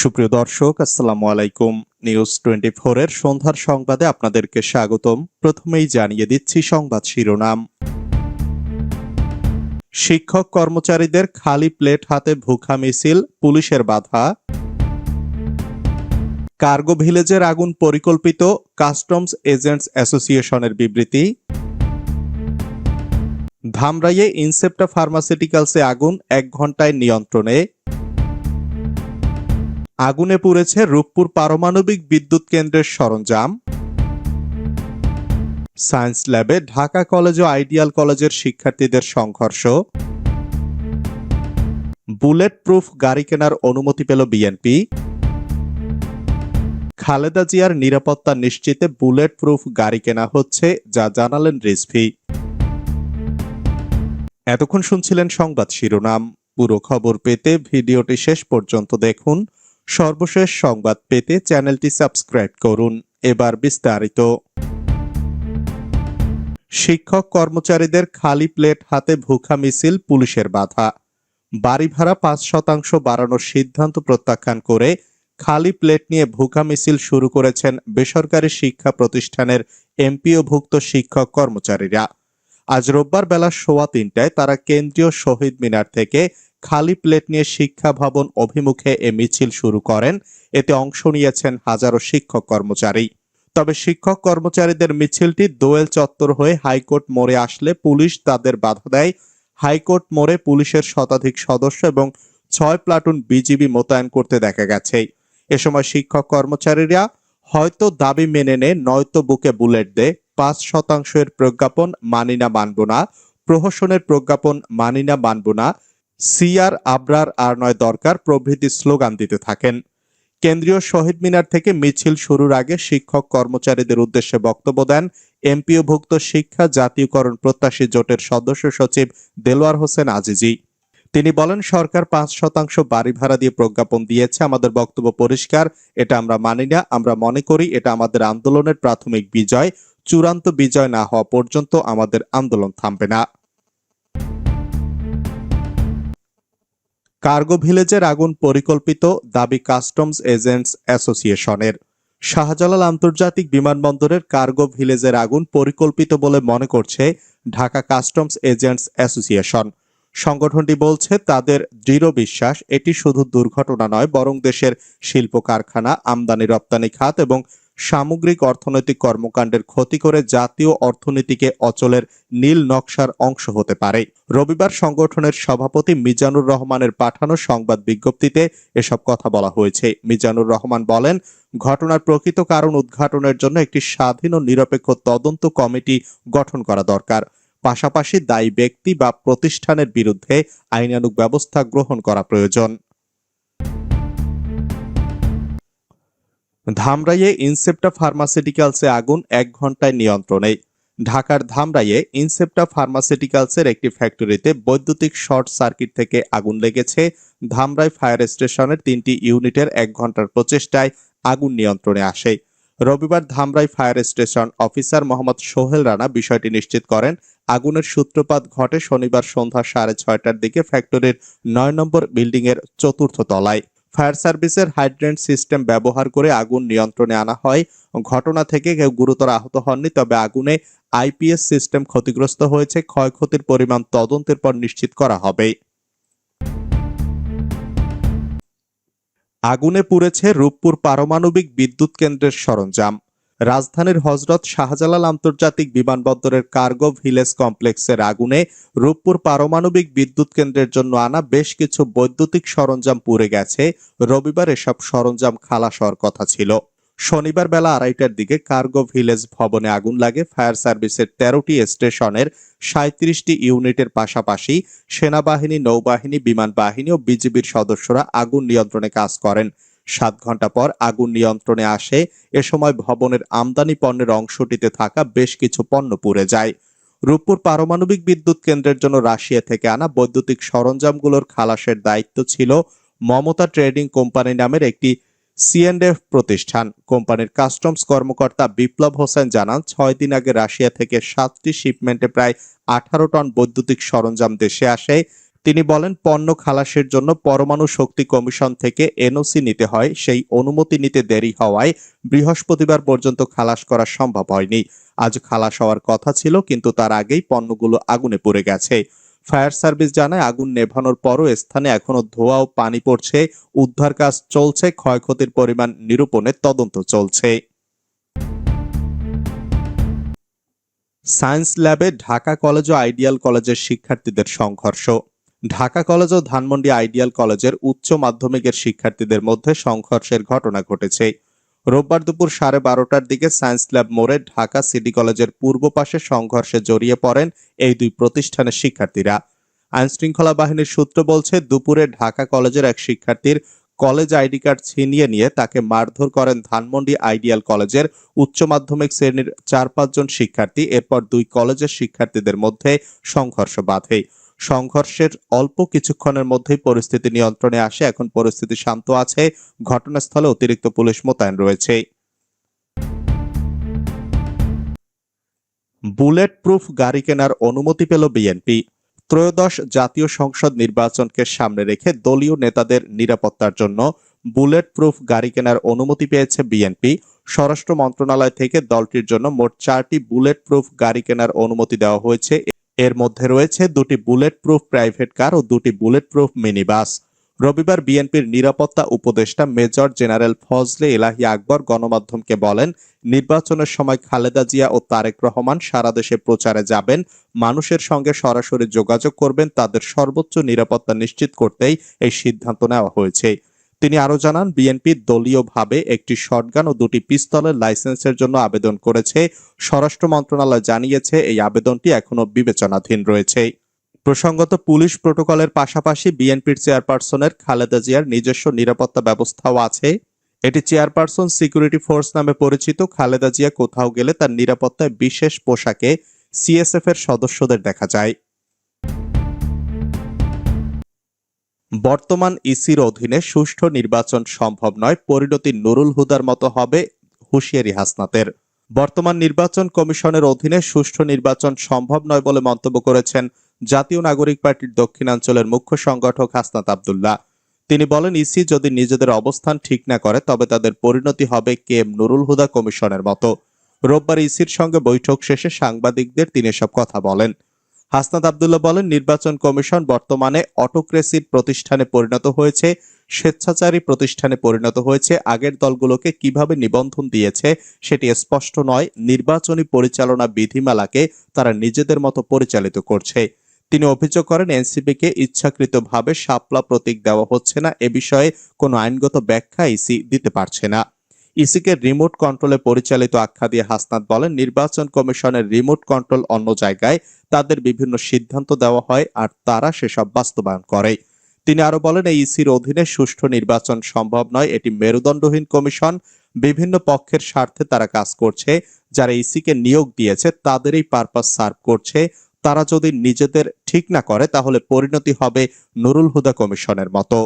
সুপ্রিয় দর্শক, আসসালামু আলাইকুম। নিউজ টোয়েন্টি এর সন্ধ্যার সংবাদে আপনাদেরকে স্বাগতম। প্রথমেই জানিয়ে দিচ্ছি সংবাদ শিরোনাম। শিক্ষক কর্মচারীদের খালি প্লেট হাতে ভুখা মিছিল, পুলিশের বাধা। কার্গো ভিলেজের আগুন পরিকল্পিত, কাস্টমস এজেন্টস অ্যাসোসিয়েশনের বিবৃতি। ধামরাইয়ে ইনসেপ্টা ফার্মাসিউটিক্যালসে আগুন এক ঘন্টায় নিয়ন্ত্রণে। আগুনে পুড়েছে রূপপুর পারমাণবিক বিদ্যুৎ কেন্দ্রের সরঞ্জাম। সায়েন্স ল্যাবে ঢাকা কলেজ ও আইডিয়াল কলেজের শিক্ষার্থীদের সংঘর্ষ। বুলেট প্রুফ গাড়ি কেনার অনুমতি পেল বিএনপি। খালেদা জিয়ার নিরাপত্তা নিশ্চিতে বুলেট প্রুফ গাড়ি কেনা হচ্ছে, যা জানালেন রিজভি। এতক্ষণ শুনছিলেন সংবাদ শিরোনাম। পুরো খবর পেতে ভিডিওটি শেষ পর্যন্ত দেখুন। সর্বশেষ সংবাদ পেতে চ্যানেলটি সাবস্ক্রাইব করুন। এবার বিস্তারিত। শিক্ষক কর্মচারীদের খালি প্লেট হাতে ভুখা মিছিল, পুলিশের বাধা। বাড়ি ভাড়া পাঁচ শতাংশ বাড়ানোর সিদ্ধান্ত প্রত্যাখ্যান করে খালি প্লেট নিয়ে ভুখা মিছিল শুরু করেছেন বেসরকারি শিক্ষা প্রতিষ্ঠানের এমপিওভুক্ত শিক্ষক কর্মচারীরা। আজ রোববার বেলা সোয়া তিনটায় তারা কেন্দ্রীয় শহীদ মিনার থেকে খালি প্লেট নিয়ে শিক্ষা ভবন অভিমুখে এ মিছিল শুরু করেন। এতে অংশ নিয়েছেন হাজারো শিক্ষক কর্মচারী। তবে শিক্ষক কর্মচারীদের মিছিলটি দোয়েল চত্বর হয়ে হাইকোর্ট মোড়ে আসলে পুলিশ তাদের বাধা দেয়। হাইকোর্ট মোড়ে পুলিশের শতাধিক সদস্য এবং ছয় প্লাটুন বিজিবি মোতায়েন করতে দেখা গেছে। এ সময় শিক্ষক কর্মচারীরা হয়তো দাবি মেনে নে নয়তো বুকে বুলেট দে পাঁচ শতাংশের প্রজ্ঞাপন মানি না মানব না, প্রহসনের প্রজ্ঞাপন মানি না মানব না সিআর আবরার আর নয় দরকার প্রভৃতি স্লোগান দিতে থাকেন। কেন্দ্রীয় শহীদ মিনার থেকে মিছিল শুরুর আগে শিক্ষক কর্মচারীদের উদ্দেশ্যে বক্তব্য দেন এমপিওভুক্ত শিক্ষা, জাতীয়করণ প্রত্যাশী জোটের সদস্য সচিব দেলোয়ার হোসেন আজিজি। তিনি বলেন, সরকার পাঁচ শতাংশ বাড়ি ভাড়া দিয়ে প্রজ্ঞাপন দিয়েছে, আমাদের বক্তব্য পরিষ্কার, এটা আমরা মানি না, আমরা মনে করি এটা আমাদের আন্দোলনের প্রাথমিক বিজয়, চূড়ান্ত বিজয় না হওয়া পর্যন্ত আমাদের আন্দোলন থামবে না। কার্গো ভিলেজের আগুন পরিকল্পিত দাবি কাস্টমস এজেন্টস অ্যাসোসিয়েশনের। শাহজালাল আন্তর্জাতিক বিমানবন্দরের কার্গো ভিলেজের আগুন পরিকল্পিত বলে মনে করছে ঢাকা কাস্টমস এজেন্টস অ্যাসোসিয়েশন। সংগঠনটি বলছে, তাদের দৃঢ় বিশ্বাস, এটি শুধু দুর্ঘটনা নয়, বরং দেশের শিল্প কারখানা আমদানি রপ্তানি খাত এবং সামগ্রিক অর্থনৈতিক কর্মকাণ্ডের ক্ষতি করে জাতীয় অর্থনীতিকে অচলের নীল নকশার অংশ হতে পারে। রবিবার সংগঠনের সভাপতি মিজানুর রহমানের পাঠানো সংবাদ বিজ্ঞপ্তিতে এসব কথা বলা হয়েছে। মিজানুর রহমান বলেন, ঘটনার প্রকৃত কারণ উদ্ঘাটনের জন্য একটি স্বাধীন ও নিরপেক্ষ তদন্ত কমিটি গঠন করা দরকার। পাশাপাশি দায়ী ব্যক্তি বা প্রতিষ্ঠানের বিরুদ্ধে আইনানুগ ব্যবস্থা গ্রহণ করা প্রয়োজন। ধামরাইয়ে ইনসেপ্টা ফার্মাসিউটিক্যালসে আগুন এক ঘন্টায় নিয়ন্ত্রণে। ঢাকার ধামরাইয়ে ইনসেপ্টা ফার্মাসিউটিক্যালসের একটি ফ্যাক্টরিতে বৈদ্যুতিক শর্ট সার্কিট থেকে আগুন লেগেছে। ধামরাই ফায়ার স্টেশনের তিনটি ইউনিটের এক ঘণ্টার প্রচেষ্টায় আগুন নিয়ন্ত্রণে আসে। রবিবার Dhamrai fire station officer Mohammad Sohel Rana বিষয়টি নিশ্চিত করেন। আগুনের সূত্রপাত ঘটে শনিবার সন্ধ্যা সাড়ে ছয়টার দিকে ফ্যাক্টরির নয় নম্বর বিল্ডিং এর চতুর্থ তলায়। ফায়ার সার্ভিসের হাইড্রেন্ট সিস্টেম ব্যবহার করে আগুন নিয়ন্ত্রণে আনা হয়। ঘটনা থেকে কেউ গুরুতর আহত হননি, তবে আগুনে আইপিএস সিস্টেম ক্ষতিগ্রস্ত হয়েছে। ক্ষয়ক্ষতির পরিমাণ তদন্তের পর নিশ্চিত করা হবে। আগুনে পুড়েছে রূপপুর পারমাণবিক বিদ্যুৎ কেন্দ্রের সরঞ্জাম। রাজধানীর হজরত শাহজালাল আন্তর্জাতিক বিমানবন্দরের কার্গো ভিলেজ কমপ্লেক্সের আগুনে রূপপুর পারমাণবিক বিদ্যুৎ কেন্দ্রের জন্য আনা বেশ কিছু বৈদ্যুতিক সরঞ্জাম পুড়ে গেছে। রবিবার এসব সরঞ্জাম খালাস হওয়ার কথা ছিল। শনিবার বেলা আড়াইটার দিকে কার্গো ভিলেজ ভবনে আগুন লাগে। ফায়ার সার্ভিসের তেরোটি স্টেশনের সাঁত্রিশটি ইউনিটের পাশাপাশি সেনাবাহিনী, নৌবাহিনী বিমান বাহিনী ও বিজিবির সদস্যরা আগুন নিয়ন্ত্রণে কাজ করেন। সাত ঘণ্টা পর আগুন নিয়ন্ত্রণে আসে। এ সময় ভবনের আমদানি পণ্যের অংশটিতে থাকা বেশ কিছু পণ্য পুড়ে যায়। রূপপুর পারমাণবিক বিদ্যুৎ কেন্দ্রের জন্য রাশিয়া থেকে আনা বৈদ্যুতিক সরঞ্জামগুলোর খালাসের দায়িত্ব ছিল মমতা ট্রেডিং কোম্পানি নামের একটি সিএনএফ প্রতিষ্ঠান। কোম্পানির কাস্টমস কর্মকর্তা বিপ্লব হোসেন জানান, ছয় দিন আগে রাশিয়া থেকে সাতটি শিপমেন্টে প্রায় আঠারো টন বৈদ্যুতিক সরঞ্জাম দেশে আসে। তিনি বলেন, পণ্য খালাসের জন্য পরমাণু শক্তি কমিশন থেকে এনওসি নিতে হয়, সেই অনুমতি নিতে দেরি হওয়ায় বৃহস্পতিবার পর্যন্ত খালাস করা সম্ভব হয়নি। আজ খালাস হওয়ার কথা ছিল, কিন্তু তার আগেই পণ্যগুলো আগুনে পড়ে গেছে। ফায়ার সার্ভিস জানায়, আগুন নেভানোর পরও স্থানে এখনও ধোঁয়া ও পানি পড়ছে। উদ্ধার কাজ চলছে, ক্ষয়ক্ষতির পরিমাণ নিরূপণের তদন্ত চলছে। সায়েন্স ল্যাবে ঢাকা কলেজ ও আইডিয়াল কলেজের শিক্ষার্থীদের সংঘর্ষ। ঢাকা কলেজ ও ধানমন্ডি আইডিয়াল কলেজের উচ্চ মাধ্যমিকের শিক্ষার্থীদের মধ্যে সংঘর্ষের ঘটনা ঘটেছে। রোববার দুপুর সাড়ে বারোটার দিকে সায়েন্স ল্যাব মোড়ে ঢাকা সিটি কলেজের পূর্ব পাশে সংঘর্ষে জড়িয়ে পড়েন এই দুই প্রতিষ্ঠানের শিক্ষার্থীরা। আইনশৃঙ্খলা বাহিনীর সূত্র বলছে, দুপুরে ঢাকা কলেজের এক শিক্ষার্থীর কলেজ আইডি কার্ড ছিনিয়ে নিয়ে তাকে মারধর করেন ধানমন্ডি আইডিয়াল কলেজের উচ্চ মাধ্যমিক শ্রেণির চার পাঁচজন শিক্ষার্থী। এরপর দুই কলেজের শিক্ষার্থীদের মধ্যে সংঘর্ষ বাধে। সংঘর্ষের অল্প কিছুক্ষণের মধ্যেই পরিস্থিতি নিয়ন্ত্রণে আসে। এখন পরিস্থিতি শান্ত আছে। ঘটনাস্থলে অতিরিক্ত পুলিশ মোতায়েন রয়েছে। বুলেট প্রুফ গাড়ি কেনার অনুমতি পেল বিএনপি। ত্রয়োদশ জাতীয় সংসদ নির্বাচনকে সামনে রেখে দলীয় নেতাদের নিরাপত্তার জন্য বুলেট প্রুফ গাড়ি কেনার অনুমতি পেয়েছে বিএনপি। স্বরাষ্ট্র মন্ত্রণালয় থেকে দলটির জন্য মোট চারটি বুলেট প্রুফ গাড়ি কেনার অনুমতি দেওয়া হয়েছে। এর মধ্যে রয়েছে দুটি বুলেট প্রুফ প্রাইভেট কার ও দুটি বুলেট প্রুফ মিনি বাস রবিবার বিএনপির নিরাপত্তা উপদেষ্টা মেজর জেনারেল ফজলে এলাহি আকবর গণমাধ্যমকে বলেন, নির্বাচনের সময় খালেদা জিয়া ও তারেক রহমান সারা দেশে প্রচারে যাবেন, মানুষের সঙ্গে সরাসরি যোগাযোগ করবেন, তাদের সর্বোচ্চ নিরাপত্তা নিশ্চিত করতেই এই সিদ্ধান্ত নেওয়া হয়েছে। তিনি আরও জানান, বিএনপি দলীয়ভাবে একটি শটগান ও দুটি পিস্তলের লাইসেন্সের জন্য আবেদন করেছে। স্বরাষ্ট্র মন্ত্রণালয় জানিয়েছে, এই আবেদনটি এখনও বিবেচনাধীন রয়েছে। প্রসঙ্গত, পুলিশ প্রোটোকলের পাশাপাশি বিএনপির চেয়ারপারসনের খালেদা জিয়ার নিজস্ব নিরাপত্তা ব্যবস্থাও আছে। এটি চেয়ারপারসন সিকিউরিটি ফোর্স নামে পরিচিত। খালেদা জিয়া কোথাও গেলে তার নিরাপত্তায় বিশেষ পোশাকে সিএসএফ এর সদস্যদের দেখা যায়। বর্তমান ইসির অধীনে সুষ্ঠু নির্বাচন সম্ভব নয়, পরিণতি নুরুল হুদার মতো হবে হুঁশিয়ারি হাসনাতের। বর্তমান নির্বাচন কমিশনের অধীনে সুষ্ঠু নির্বাচন সম্ভব নয় বলে মন্তব্য করেছেন জাতীয় নাগরিক পার্টির দক্ষিণাঞ্চলের মুখ্য সংগঠক হাসনাত আবদুল্লাহ। তিনি বলেন, ইসি যদি নিজেদের অবস্থান ঠিক না করে, তবে তাদের পরিণতি হবে কে এম নুরুল হুদা কমিশনের মতো। রোববার ইসির সঙ্গে বৈঠক শেষে সাংবাদিকদের তিনি এসব কথা বলেন। হাসনাত আবদুল্লাহ বলেন, নির্বাচন কমিশন বর্তমানে অটোক্রেসির প্রতিষ্ঠানে পরিণত হয়েছে, স্বেচ্ছাচারী প্রতিষ্ঠানে পরিণত হয়েছে। আগের দলগুলোকে কীভাবে নিবন্ধন দিয়েছে সেটি স্পষ্ট নয়। নির্বাচনী পরিচালনা বিধিমালাকে তারা নিজেদের মতো পরিচালিত করছে। তিনি অভিযোগ করেন, এনসিপিকে ইচ্ছাকৃতভাবে শাপলা প্রতীক দেওয়া হচ্ছে না। এ বিষয়ে কোনো আইনগত ব্যাখ্যা ইসি দিতে পারছে না। ইসিকে রিমোট কন্ট্রোলে পরিচালিত আখ্যা দিয়ে হাসনাত বলেন, নির্বাচন কমিশনের রিমোট কন্ট্রোল অন্য জায়গায় তাদের বিভিন্ন সিদ্ধান্ত দেওয়া হয় আর তারা সেসব বাস্তবায়ন করে। তিনি আরও বলেন, এই ইসির অধীনে সুষ্ঠু নির্বাচন সম্ভব নয়, এটি মেরুদণ্ডহীন কমিশন, বিভিন্ন পক্ষের স্বার্থে তারা কাজ করছে, যারা ইসিকে নিয়োগ দিয়েছে তাদেরই পারপাস সার্ভ করছে, তারা যদি নিজেদের ঠিক না করে তাহলে পরিণতি হবে নুরুল হুদা কমিশনের মতো।